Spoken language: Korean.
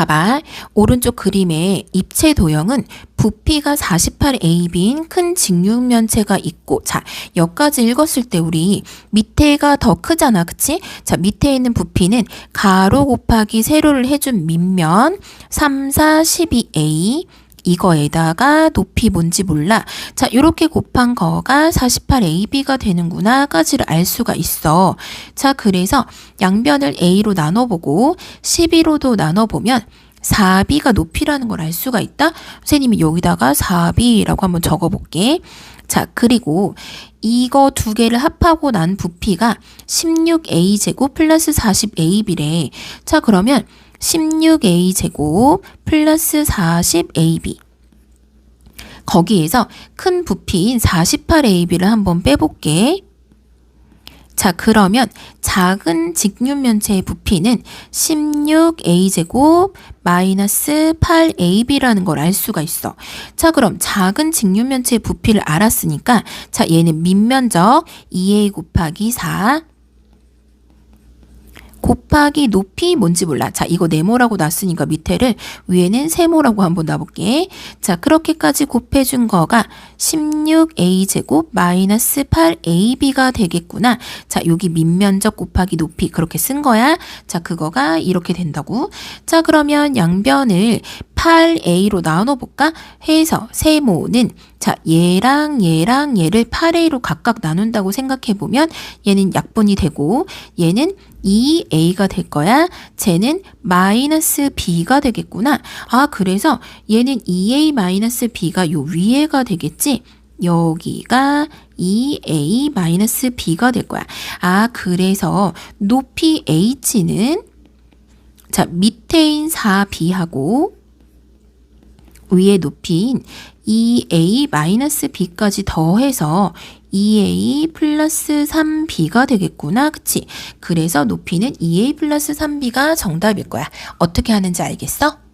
봐봐. 오른쪽 그림의 입체 도형은 부피가 48AB인 큰 직육면체가 있고, 자, 여기까지 읽었을 때 우리 밑에가 더 크잖아, 그치? 자, 밑에 있는 부피는 가로 곱하기 세로를 해준 밑면 3, 4, 12A 이거에다가 높이 뭔지 몰라. 자, 요렇게 곱한 거가 48AB가 되는구나 까지를 알 수가 있어. 자, 그래서 양변을 A로 나눠보고 12로도 나눠보면 4B가 높이라는 걸 알 수가 있다. 선생님이 여기다가 4B라고 한번 적어볼게. 자, 그리고 이거 두 개를 합하고 난 부피가 16A제곱 플러스 40AB래. 자, 그러면 16A 제곱 플러스 40AB. 거기에서 큰 부피인 48AB를 한번 빼볼게. 자, 그러면 작은 직육면체의 부피는 16A 제곱 마이너스 8AB라는 걸 알 수가 있어. 자, 그럼 작은 직육면체의 부피를 알았으니까 자, 얘는 밑면적 2A 곱하기 4 곱하기 높이 뭔지 몰라. 자, 이거 네모라고 놨으니까 밑에를 위에는 세모라고 한번 놔볼게. 자, 그렇게까지 곱해준 거가 16a 제곱 마이너스 8ab가 되겠구나. 자, 여기 밑면적 곱하기 높이 그렇게 쓴 거야. 자, 그거가 이렇게 된다고. 자, 그러면 양변을 8a로 나눠볼까? 해서 세모는 자 얘랑 얘랑 얘를 8a로 각각 나눈다고 생각해보면 얘는 약분이 되고 얘는 2a가 될 거야. 쟤는 마이너스 b가 되겠구나. 아 그래서 얘는 2a 마이너스 b가 요 위에가 되겠지? 여기가 2a 마이너스 b가 될 거야. 아 그래서 높이 h는 자 밑에인 4b하고 위의 높이인 2a-b까지 더해서 2a 플러스 3b가 되겠구나. 그치? 그래서 높이는 2a 플러스 3b가 정답일 거야. 어떻게 하는지 알겠어?